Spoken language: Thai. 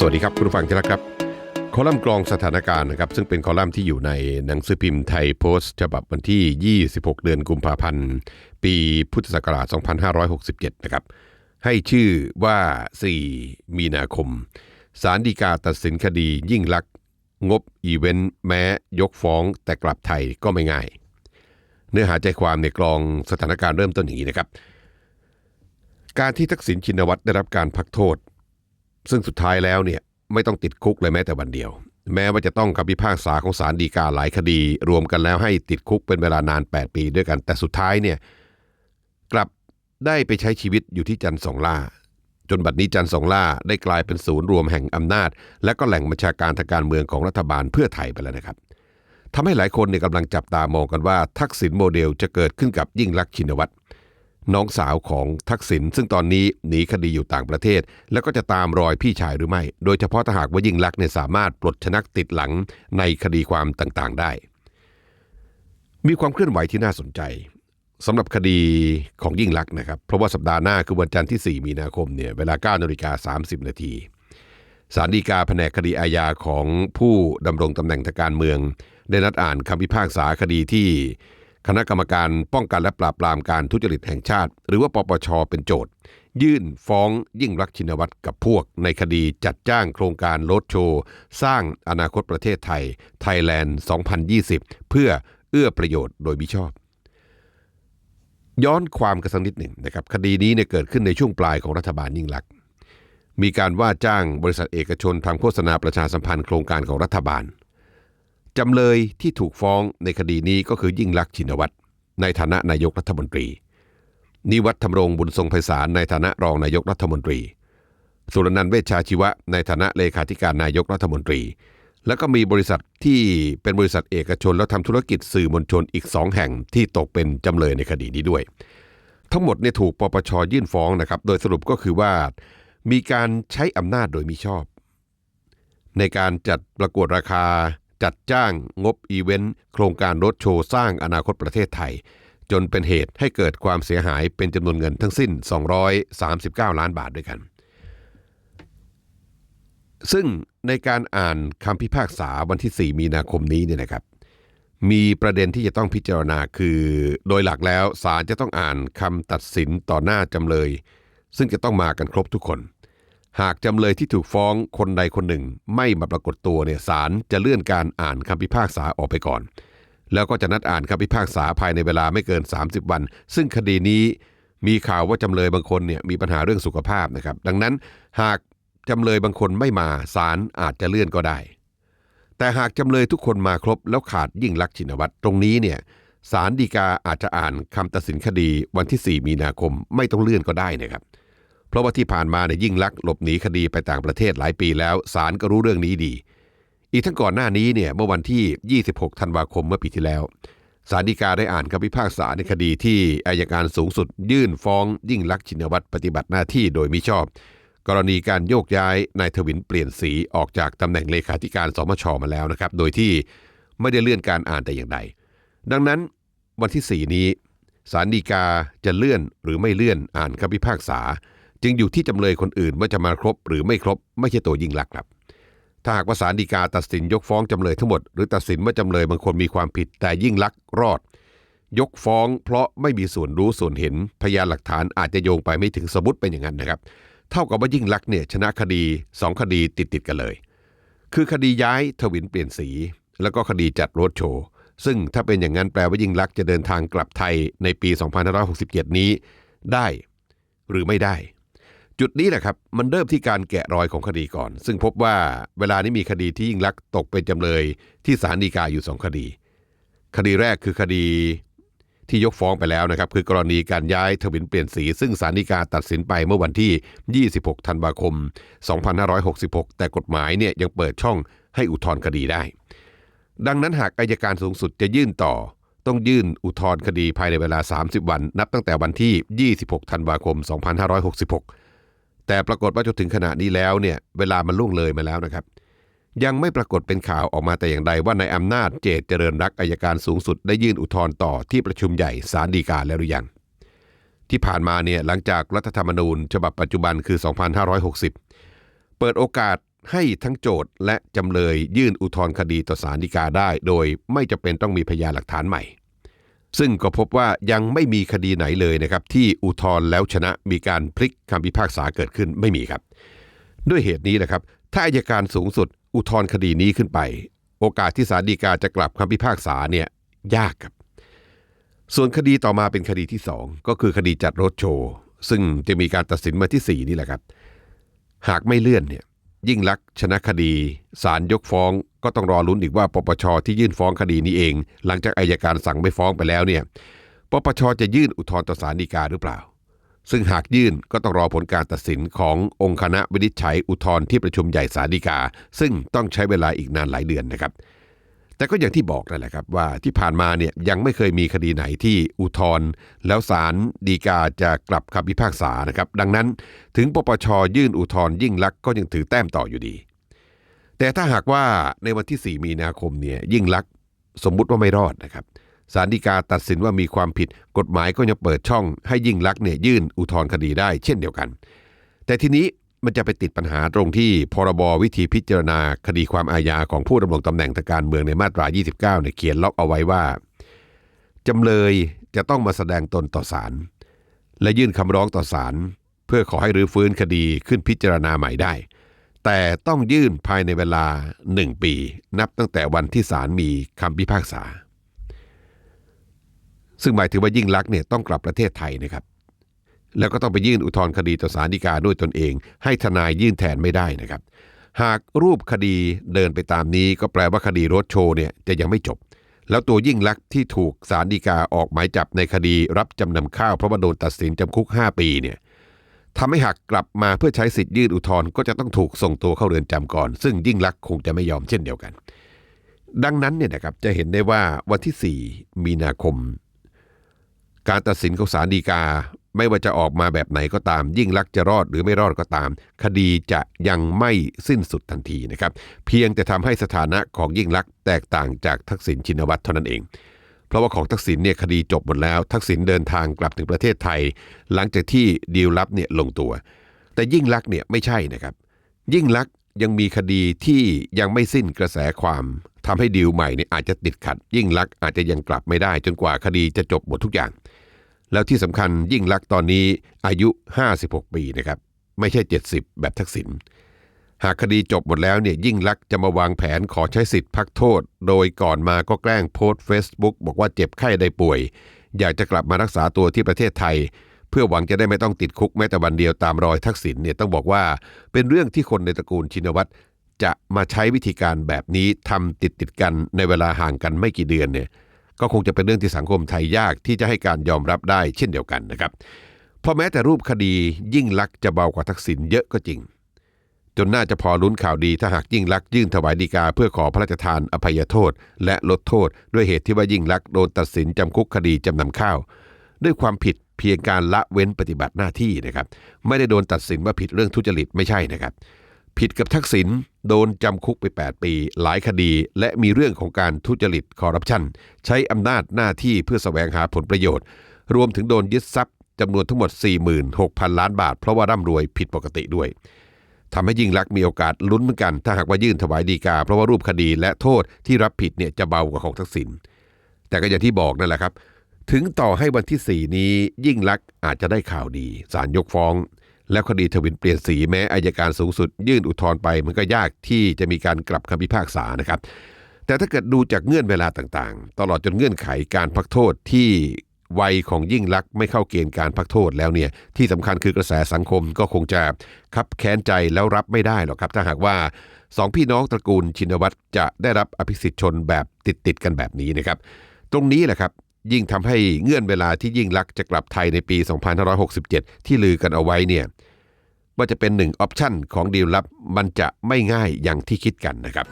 สวัสดีครับ คุณผู้ฟังที่รักครับ คอลัมน์กรองสถานการณ์นะครับ ซึ่งเป็นคอลัมน์ที่อยู่ในหนังสือพิมพ์ไทยโพสต์ ฉบับวันที่ 26 เดือนกุมภาพันธ์ ปีพุทธศักราช 2567 นะครับ ให้ชื่อว่า 4 มีนาคม สารดีกาตัดสินคดียิ่งลักษณ์งบอีเวนต์แม้ยกฟ้องแต่กลับไทยก็ไม่ง่าย เนื้อหาใจความในกรองสถานการณ์เริ่มต้นอย่างนี้นะครับ การที่ทักษิณชินวัตรได้รับการพักโทษ ซึ่งสุดท้ายแล้วเนี่ยไม่ต้องติดคุกเลยแม้แต่วันเดียว แม้ว่าจะต้องคำพิพากษาของศาลฎีกาหลายคดี รวมกันแล้วให้ติดคุกเป็นเวลานาน 8 ปีด้วยกัน แต่สุดท้ายเนี่ยกลับได้ไปใช้ชีวิตอยู่ที่จันทร์สองล่า จนบัดนี้จันทร์สองล่าได้กลายเป็นศูนย์รวมแห่งอำนาจ และก็แหล่งบัญชาการทางการเมืองของรัฐบาลเพื่อไทยไปแล้วนะครับทำให้หลายคนเนี่ยกำลังจับตามองกันว่า ทักษิณโมเดลจะเกิดขึ้นกับยิ่งลักษณ์ชินวัตร น้องสาวของทักษิณซึ่งตอนนี้หนีคดีอยู่ต่างประเทศ แล้วก็จะตามรอยพี่ชายหรือไม่ โดยเฉพาะถ้าหากว่ายิ่งลักษณ์เนี่ยสามารถปลดชนักติดหลังในคดีความต่างๆ ได้ มีความเคลื่อนไหวที่น่าสนใจสำหรับคดีของยิ่งลักษณ์นะครับ เพราะว่าสัปดาห์หน้าคือวันจันทร์ที่ 4 มีนาคมเนี่ยเวลา9นาฬิกา30 นาทีศาลฎีกาแผนกคดีอาญาของผู้ดำรงตำแหน่งทางการเมือง ได้นัดอ่านคำพิพากษาคดีที่ คณะกรรมการป้องกันและปราบปรามการทุจริตแห่งชาติ หรือว่าปปชเป็นโจทย์ ยื่นฟ้องยิ่งรักษณ์ชินวัตรกับพวก ในคดีจัดจ้างโครงการโลดโชว์ สร้างอนาคตประเทศไทยไทยแลนด์2020 เพื่อเอื้อประโยชน์โดยมิชอบ ย้อนความกันสักนิดหนึ่งนะครับคดีนี้เนี่ยเกิดขึ้นในช่วงปลายของรัฐบาลยิ่งลักษณ์มีการว่าจ้างบริษัทเอกชนทำโฆษณาประชาสัมพันธ์โครงการของรัฐบาล จำเลยที่ถูกฟ้องในคดีนี้ก็คือยิ่งลักษณ์ชินวัตรในฐานะนายกรัฐมนตรี นิวัฒน์ธรรมรงบุญทรงไพศาลในฐานะรองนายกรัฐมนตรี สุรนันท์เวชชาชีวะ ในฐานะเลขาธิการนายกรัฐมนตรี แล้วก็มีบริษัทที่เป็นบริษัทเอกชนแล้วทำธุรกิจสื่อมวลชนอีกสองแห่งที่ตกเป็นจำเลยในคดีนี้ด้วย ทั้งหมดเนี่ยถูกปปชยื่นฟ้องนะครับ โดยสรุปก็คือว่า มีการใช้อำนาจโดยมิชอบ ในการจัดประกวดราคา จัดจ้างงบอีเวนต์โครงการรถโชว์สร้างอนาคตประเทศไทย จนเป็นเหตุให้เกิดความเสียหายเป็นจำนวนเงินทั้งสิ้น 239 ล้านบาทด้วยกัน ซึ่งในการอ่านคำพิพากษาวันที่ 4 มีนาคมนี้เนี่ยนะครับ มีประเด็นที่จะต้องพิจารณาคือ โดยหลักแล้วศาลจะต้องอ่านคำตัดสินต่อหน้าจำเลย ซึ่งจะต้องมากันครบทุกคน หากจำเลยที่ถูกฟ้องคนใดคนหนึ่งไม่มาปรากฏตัวเนี่ยศาลจะเลื่อนการอ่านคำพิพากษาออกไปก่อน แล้วก็จะนัดอ่านคำพิพากษาภายในเวลาไม่เกิน 30 วัน ซึ่งคดีนี้มีข่าวว่าจำเลยบางคนเนี่ยมีปัญหาเรื่องสุขภาพนะครับ ดังนั้นหากจำเลยบางคนไม่มาศาลอาจจะเลื่อนก็ได้ แต่หากจำเลยทุกคนมาครบแล้วขาดยิ่งลักษณ์ชินวัตรตรงนี้เนี่ยศาลฎีกาอาจจะอ่านคำตัดสินคดีวันที่ 4 มีนาคมไม่ต้องเลื่อนก็ได้นะครับ เพราะว่าที่ผ่านมาเนี่ยยิ่งลักษณ์หลบหนีคดีไปต่างประเทศหลายปีแล้วศาลก็รู้เรื่องนี้ดี อีกทั้งก่อนหน้านี้เนี่ยเมื่อวันที่ 26 ธันวาคมเมื่อปีที่แล้วศาลฎีกาได้อ่านคำพิพากษาในคดีที่อายการสูงสุด ยื่นฟ้องยิ่งลักษณ์ชินวัตรปฏิบัติหน้าที่โดยมิชอบ กรณีการโยกย้ายนายทวินเปลี่ยนสีออกจากตำแหน่งเลขาธิการสมชมาแล้วนะครับ โดยที่ไม่ได้เลื่อนการอ่านแต่อย่างใด ดังนั้นวันที่ 4 นี้ศาลฎีกาจะเลื่อนหรือไม่เลื่อนอ่านคำพิพากษา จึงอยู่ที่จำเลยคนอื่นว่าจะมาครบหรือไม่ครบไม่ใช่ตัวยิ่งลักษณ์ครับ ถ้าหากว่าศาลฎีกาตัดสินยกฟ้องจำเลยทั้งหมด หรือตัดสินว่าจำเลยบางคนมีความผิดแต่ยิ่งลักษณ์รอด ยกฟ้องเพราะไม่มีส่วนรู้ส่วนเห็นพยานหลักฐานอาจจะโยงไปไม่ถึงสมมติเป็นอย่างนั้นนะครับ เท่ากับว่ายิ่งลักษณ์เนี่ยชนะคดีสองคดีติดติดกันเลย คือคดีย้ายทวินเปลี่ยนสี แล้วก็คดีจัดรถโชว์ซึ่งถ้าเป็นอย่างนั้นแปลว่ายิ่งลักษณ์จะเดินทางกลับไทยในปี 2567 นี้ได้ หรือไม่ได้ จุดนี้แหละครับ มันเริ่มที่การแกะรอยของคดีก่อน ซึ่งพบว่าเวลานี้มีคดีที่ยิ่งลักษณ์ตกเป็นจำเลยที่ศาลฎีกาอยู่สองคดี คดีแรกคือคดีที่ยกฟ้องไปแล้วนะครับ คือกรณีการย้ายทวินเปลี่ยนสี ซึ่งศาลฎีกาตัดสินไปเมื่อวันที่ 26 ธันวาคม 2566 แต่กฎหมายเนี่ยยังเปิดช่องให้อุทธรณ์คดีได้ ดังนั้นหากอายการสูงสุดจะยื่นต่อ ต้องยื่นอุทธรณ์คดีภายในเวลา 30 วัน นับตั้งแต่วันที่ 26 ธันวาคม 2566 แต่ปรากฏว่าจนถึงขณะนี้แล้วเนี่ยเวลามันล่วงเลยมาแล้วนะครับ ยังไม่ปรากฏเป็นข่าวออกมาแต่อย่างใดว่าในายอำนาจเจตเจริญรักอายการสูงสุดได้ยื่นอุทธรณ์ต่อที่ประชุมใหญ่ศาลฎีกาแล้วหรือยังที่ผ่านมาเนี่ยหลังจากรัฐธรรมนูญ ฉบับปัจจุบันคือ 2560 เปิดโอกาสให้ทั้งโจทย์และจำเลยยื่นอุทธรณ์คดีต่อศาลฎีกาได้ โดยไม่จำเป็นต้องมีพยานหลักฐานใหม่ ซึ่งก็พบว่ายังไม่มีคดีไหนเลยนะครับที่อุทธรณ์แล้วชนะมีการพลิกคำพิพากษาเกิดขึ้นไม่มีครับ ด้วยเหตุนี้นะครับ ถ้าอายการสูงสุดอุทธรณ์คดีนี้ขึ้นไป โอกาสที่ศาลฎีกาจะกลับคำพิพากษาเนี่ยยากครับ ส่วนคดีต่อมาเป็นคดีที่ 2 ก็คือคดีจัดรถโชว์ ซึ่งจะมีการตัดสินมาที่ 4 นี่แหละครับ หากไม่เลื่อนเนี่ย ยิ่งลักษณ์ชนะคดีศาลยกฟ้องก็ต้องรอลุ้นอีกว่าปปชที่ยื่นฟ้องคดีนี้เอง หลังจากอายการสั่งไม่ฟ้องไปแล้วเนี่ยปปชจะยื่นอุทธรณ์ต่อศาลฎีกาหรือเปล่า ซึ่งหากยื่นก็ต้องรอผลการตัดสินขององค์คณะวินิจฉัยอุทธรณ์ที่ประชุมใหญ่ศาลฎีกา ซึ่งต้องใช้เวลาอีกนานหลายเดือนนะครับ แต่ก็อย่างที่บอกนั่นแหละครับว่าที่ผ่านมาเนี่ยยังไม่เคยมีคดีไหนที่อุทธรณ์แล้วศาลฎีกาจะกลับคำพิพากษานะครับดังนั้นถึงปปชยื่นอุทธรณ์ยิ่งลักษณ์ก็ยังถือแต้มต่ออยู่ดี แต่ถ้าหากว่าในวันที่ 4 มีนาคมเนี่ยยิ่งลักษณ์สมมุติว่าไม่รอดนะครับศาลฎีกาตัดสินว่ามีความผิดกฎหมายก็ยังเปิดช่องให้ยิ่งลักษณ์เนี่ยยื่นอุทธรณ์คดีได้เช่นเดียวกัน แต่ทีนี้ มันจะไปติดปัญหาตรงที่พรบวิธีพิจารณาคดีความอาญาของผู้ดำรงตำแหน่งทางการเมืองในมาตรา 29เนี่ยเขียนล็อกเอาไว้ว่าจำเลยจะต้องมาแสดงตนต่อศาลและยื่นคำร้องต่อศาลเพื่อขอให้รื้อฟื้นคดีขึ้นพิจารณาใหม่ได้ แต่ต้องยื่นภายในเวลา 1 ปี นับตั้งแต่วันที่ศาลมีคำพิพากษา ซึ่งหมายถึงว่ายิ่งลักษณ์เนี่ยต้องกลับประเทศไทยนะครับ แล้วก็ต้องไปยื่นอุทธรณ์คดีต่อศาลฎีกาด้วยตนเอง ให้ทนายยื่นแทนไม่ได้นะครับ หากรูปคดีเดินไปตามนี้ก็แปลว่าคดีรถโชว์เนี่ยจะยังไม่จบ แล้วตัวยิ่งลักษณ์ที่ถูกศาลฎีกาออกหมายจับในคดีรับจำนำข้าวเพราะว่าโดนตัดสินจำคุก 5 ปีเนี่ยทำให้หากกลับมาเพื่อใช้สิทธิ์ยื่นอุทธรณ์ก็จะต้องถูกส่งตัวเข้าเรือนจำก่อน ซึ่งยิ่งลักษณ์คงจะไม่ยอมเช่นเดียวกัน ดังนั้นเนี่ยนะครับจะเห็นได้ว่าวันที่ 4 มีนาคมการตัดสินของศาลฎีกา ไม่ว่าจะออกมาแบบไหนก็ตาม ยิ่งลักษ์จะรอดหรือไม่รอดก็ตาม คดีจะยังไม่สิ้นสุดทันทีนะครับ เพียงแต่ทำให้สถานะของยิ่งลักษ์แตกต่างจากทักษิณชินวัตรเท่านั้นเอง เพราะว่าของทักษิณเนี่ยคดีจบหมดแล้ว ทักษิณเดินทางกลับถึงประเทศไทย หลังจากที่ดีลลับเนี่ยลงตัว แต่ยิ่งลักษ์เนี่ยไม่ใช่นะครับ ยิ่งลักษ์ยังมีคดีที่ยังไม่สิ้นกระแสความทำให้ดีลใหม่เนี่ยอาจจะติดขัด ยิ่งลักษ์อาจจะยังกลับไม่ได้จนกว่าคดีจะจบหมดทุกอย่าง แล้วที่สำคัญยิ่งลักษณ์ตอนนี้อายุ 56 ปีนะครับ ไม่ใช่ 70 แบบทักษิณหากคดีจบหมดแล้วเนี่ยยิ่งลักษณ์จะมาวางแผนขอใช้สิทธิ์พักโทษ โดยก่อนมาก็แกล้งโพสต์ Facebook บอกว่าเจ็บไข้ได้ป่วย อยากจะกลับมารักษาตัวที่ประเทศไทย เพื่อหวังจะได้ไม่ต้องติดคุกแม้แต่วันเดียวตามรอยทักษิณเนี่ยต้องบอกว่า เป็นเรื่องที่คนในตระกูลชินวัตรจะมาใช้วิธีการแบบนี้ทำติดติดกันในเวลาห่างกันไม่กี่เดือนเนี่ย ก็คงจะเป็นเรื่องที่สังคมไทยยากที่จะให้การยอมรับได้เช่นเดียวกันนะครับเพราะแม้แต่รูปคดียิ่งลักษณ์จะเบากว่าทักษิณเยอะก็จริง จนน่าจะพอลุ้นข่าวดีถ้าหากยิ่งลักษณ์ยื่นถวายฎีกาเพื่อขอพระราชทานอภัยโทษ และลดโทษ ด้วยเหตุที่ว่ายิ่งลักษณ์โดนตัดสินจำคุกคดีจำนำข้าว ด้วยความผิดเพียงการละเว้นปฏิบัติหน้าที่นะครับ ไม่ได้โดนตัดสินว่าผิดเรื่องทุจริตไม่ใช่นะครับ ผิดกับทักษิณโดนจำคุกไป 8 ปี หลายคดี และมีเรื่องของการทุจริตคอร์รัปชัน ใช้อำนาจหน้าที่เพื่อแสวงหาผลประโยชน์ รวมถึงโดนยึดทรัพย์จำนวนทั้งหมด 46,000 ล้านบาท เพราะว่าร่ำรวยผิดปกติด้วยทำให้ยิ่งลักษณ์มีโอกาสลุ้นเหมือนกัน ถ้าหากว่ายื่นถวายดีกา เพราะว่ารูปคดีและโทษที่รับผิดเนี่ยจะเบากว่าของทักษิณแต่ก็อย่างที่บอกนั่นแหละครับ ถึงต่อให้วันที่ 4 นี้ยิ่งลักษณ์อาจจะได้ข่าวดีศาลยกฟ้อง แล้วคดีทวินเปลี่ยนสีแม้อายการสูงสุด ยื่นอุทธรณ์ไปมันก็ยากที่จะมีการกลับคำพิพากษานะครับ แต่ถ้าเกิดดูจากเงื่อนเวลาต่างๆ ตลอดจนเงื่อนไขการพักโทษที่วัยของยิ่งลักษณ์ไม่เข้าเกณฑ์การพักโทษแล้วเนี่ยที่สำคัญคือกระแสสังคมก็คงจะคับแค้นใจแล้วรับไม่ได้หรอกครับ ถ้าหากว่าสองพี่น้องตระกูลชินวัตรจะได้รับอภิสิทธิชนแบบติดๆกันแบบนี้นะครับ ตรงนี้แหละครับ ยิ่งทำให้เงื่อนเวลาที่ยิ่งลักจะกลับไทยในปี 2567 ที่ลือกันเอาไว้เนี่ยว่าจะเป็นหนึ่งออปชันของดีลลับมันจะไม่ง่ายอย่างที่คิดกันนะครับ